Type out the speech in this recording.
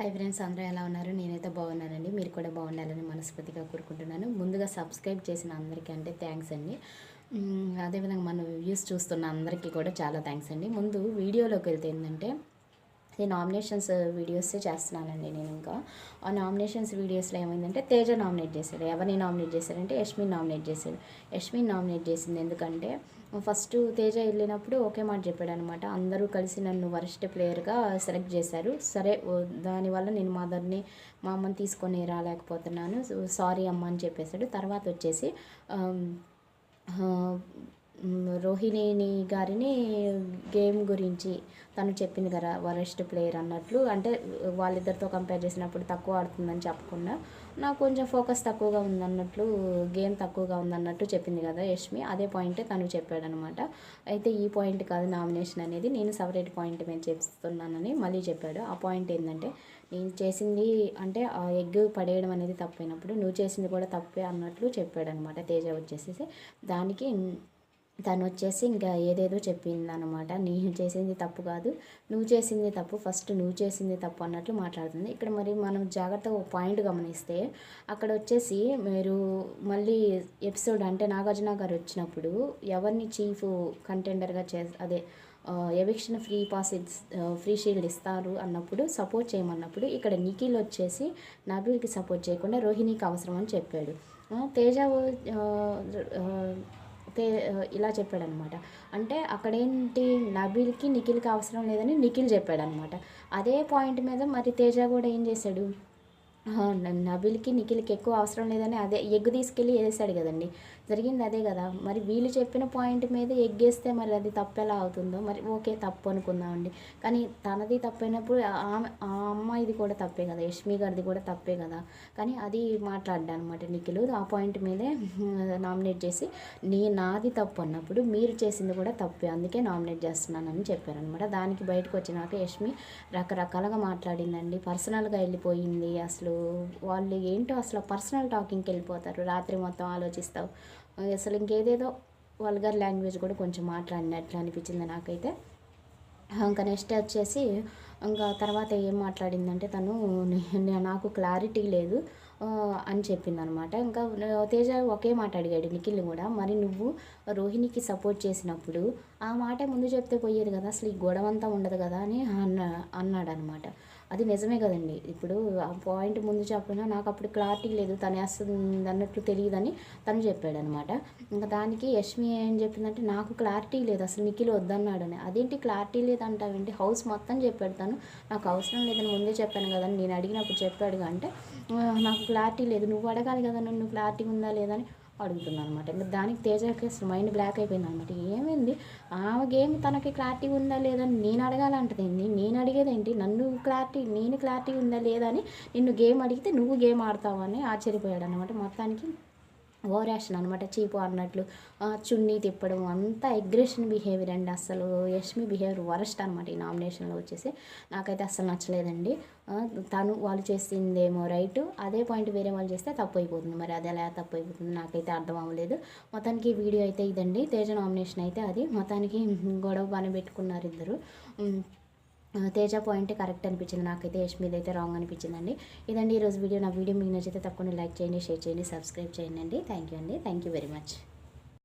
Hi friends అందరూ ఎలా ఉన్నారు? నేనైతే బాగున్నానండి. మీరు కూడా బాగుండాలని మనస్ఫూర్తిగా కోరుకుంటున్నాను. ముందుగా సబ్స్క్రైబ్ చేసిన అందరికీ అంటే థ్యాంక్స్ అండి. అదేవిధంగా మన వ్యూస్ చూస్తున్న అందరికీ కూడా చాలా థ్యాంక్స్ అండి. ముందు వీడియోలోకి వెళ్తే ఏంటంటే ఈ నామినేషన్స్ వీడియోస్ చేస్తున్నానండి నేను ఇంకా. ఆ నామినేషన్స్ వీడియోస్లో ఏమైందంటే తేజ నామినేట్ చేశాడు. ఎవరిని నామినేట్ చేశారంటే యష్మి నామినేట్ చేశాడు. యష్మి నామినేట్ చేసింది ఎందుకంటే ఫస్ట్ తేజ వెళ్ళినప్పుడు ఒకే మాట చెప్పాడు అనమాట అందరూ కలిసి నన్ను వరస్ట్ ప్లేయర్గా సెలెక్ట్ చేశారు. సరే దానివల్ల నేను మదర్ని మా అమ్మని తీసుకొని రాలేకపోతున్నాను. సారీ అమ్మ అని చెప్పేశాడు. తర్వాత వచ్చేసి రోహిణిని గారిని గేమ్ గురించి తను చెప్పింది కదా వరెస్ట్ ప్లేయర్ అన్నట్లు. అంటే వాళ్ళిద్దరితో కంపేర్ చేసినప్పుడు తక్కువ ఆడుతుందని చెప్పకుండా నాకు కొంచెం ఫోకస్ తక్కువగా ఉందన్నట్లు గేమ్ తక్కువగా ఉందన్నట్టు చెప్పింది కదా యష్మి. అదే పాయింటే తను చెప్పాడనమాట. అయితే ఈ పాయింట్ కాదు నామినేషన్ అనేది నేను సపరేట్ పాయింట్ మీద చెప్తున్నానని మళ్ళీ చెప్పాడు. ఆ పాయింట్ ఏంటంటే నేను చేసింది అంటే ఆ ఎగ్ పడేయడం అనేది తప్పైనప్పుడు నువ్వు చేసింది కూడా తప్పే అన్నట్లు చెప్పాడనమాట తేజ వచ్చేసేసి. దానికి తను వచ్చేసి ఇంకా ఏదేదో చెప్పింది అనమాట నేను చేసింది తప్పు కాదు. నువ్వు చేసింది తప్పు. ఫస్ట్ నువ్వు చేసింది తప్పు అన్నట్లు మాట్లాడుతుంది. ఇక్కడ మరి మనం జాగ్రత్తగా ఒక పాయింట్ గమనిస్తే అక్కడ వచ్చేసి మీరు మళ్ళీ ఎపిసోడ్ అంటే నాగార్జున గారు వచ్చినప్పుడు ఎవరిని చీఫ్ కంటెండర్గా చే అదే eviction free pass free shield ఇస్తారు అన్నప్పుడు సపోర్ట్ చేయమన్నప్పుడు ఇక్కడ నిఖిల్ వచ్చేసి నబీల్కి సపోర్ట్ చేయకుండా రోహిణికి అవసరం అని చెప్పాడు. తేజ ఆ, ఇలా చెప్పాడనమాట. అంటే అక్కడేంటి నబీల్కి నిఖిల్కి అవసరం లేదని నిఖిల్ చెప్పాడనమాట. అదే పాయింట్ మీద మరి తేజ కూడా ఏం చేశాడు? నబిల్కి నిఖిల్కి ఎక్కువ అవసరం లేదని అదే ఎగ్ తీసుకెళ్ళి వేసాడు కదండి. జరిగింది అదే కదా. మరి వీళ్ళు చెప్పిన పాయింట్ మీద ఎగ్గేస్తే మరి అది తప్పు ఎలా అవుతుందో? మరి ఓకే తప్పు అనుకుందామండి. కానీ తనది తప్పైనప్పుడు ఆమె ఆ అమ్మాయిది కూడా తప్పే కదా. యష్మి గారిది కూడా తప్పే కదా. కానీ అది మాట్లాడ్డా అనమాట నిఖిల్. ఆ పాయింట్ మీదే నామినేట్ చేసి నీ నాది తప్పు అన్నప్పుడు మీరు చేసింది కూడా తప్పే అందుకే నామినేట్ చేస్తున్నానని చెప్పారనమాట దానికి బయటకు వచ్చినాక యష్మి రకరకాలుగా మాట్లాడిందండి. పర్సనల్గా వెళ్ళిపోయింది అసలు. వాళ్ళు ఏంటో అసలు పర్సనల్ టాకింగ్కి వెళ్ళిపోతారు. రాత్రి మొత్తం ఆలోచిస్తావు. అసలు ఇంకేదేదో వల్గర్ లాంగ్వేజ్ కూడా కొంచెం మాట్లాడినట్లు అనిపించింది నాకైతే. ఇంకా నెక్స్ట్ వచ్చేసి ఇంకా తర్వాత ఏం మాట్లాడిందంటే తను నాకు క్లారిటీ లేదు అని చెప్పింది అనమాట ఇంకా తేజ ఒకే మాట అడిగాడు నిఖిల్ కూడా మరి నువ్వు రోహిణికి సపోర్ట్ చేసినప్పుడు ఆ మాట ముందు చెప్తే పోయేది కదా అసలు ఈ గొడవ అంతా ఉండదు కదా అని అన్న అన్నాడు అనమాట అది నిజమే కదండి. ఇప్పుడు ఆ పాయింట్ ముందు చెప్పినా నాకు అప్పుడు క్లారిటీ లేదు. తను వేస్తుంది అన్నట్లు తెలియదని తను చెప్పాడు అనమాట ఇంకా దానికి యష్మి ఏం చెప్పిందంటే నాకు క్లారిటీ లేదు అసలు నిఖిల్ వద్దన్నాడని. అదేంటి క్లారిటీ లేదంటావేంటి? హౌస్ మొత్తం చెప్పాడు తను. నాకు అవసరం లేదని ముందే చెప్పాను కదా నేను అడిగినప్పుడు చెప్పాడు అంటే నాకు క్లారిటీ లేదు. నువ్వు అడగాలి కదా నువ్వు క్లారిటీ ఉందా లేదని అడుగుతుంది అనమాట ఇంకా దానికి తేజకి మైండ్ బ్లాక్ అయిపోయింది అనమాట ఏమైంది? ఆమె గేమ్ తనకి క్లారిటీ ఉందా లేదా అని నేను అడగాలంటది ఏంటి నేను అడిగేది ఏంటి? నన్ను క్లారిటీ నేను క్లారిటీ ఉందా లేదా అని నిన్ను గేమ్ అడిగితే నువ్వు గేమ్ ఆడతావు అని ఆశ్చర్యపోయాడు అనమాట మొత్తానికి. ఓవర్ యాక్షన్ అనమాట చీపు అన్నట్లు చున్నీ తిప్పడం అంతా అగ్రెషన్ బిహేవియర్ అండి అసలు. యష్మి బిహేవియర్ వరస్ట్ అనమాట ఈ నామినేషన్లో వచ్చేసి. నాకైతే అస్సలు నచ్చలేదండి. తను వాళ్ళు చేసిందేమో రైట్ అదే పాయింట్ వేరే వాళ్ళు చేస్తే తప్పు అయిపోతుంది మరి అది ఎలా తప్పు అయిపోతుంది నాకైతే అర్థం అవ్వలేదు. మొత్తానికి వీడియో అయితే ఇదండి. తేజ నామినేషన్ అయితే అది. మొత్తానికి గొడవ బాగానే పెట్టుకున్నారు ఇద్దరు. తేజ పాయింట్ కరెక్ట్ అనిపించింది. నాకైతే యష్మిది అయితే రాంగ్ అనిపించిందండి. ఇదండి ఈరోజు వీడియో. నా వీడియో మీకు నచ్చితే తప్పకుండా లైక్ చేయండి షేర్ చేయండి సబ్స్క్రైబ్ చేయండి థ్యాంక్ యూ అండి. Thank you very much.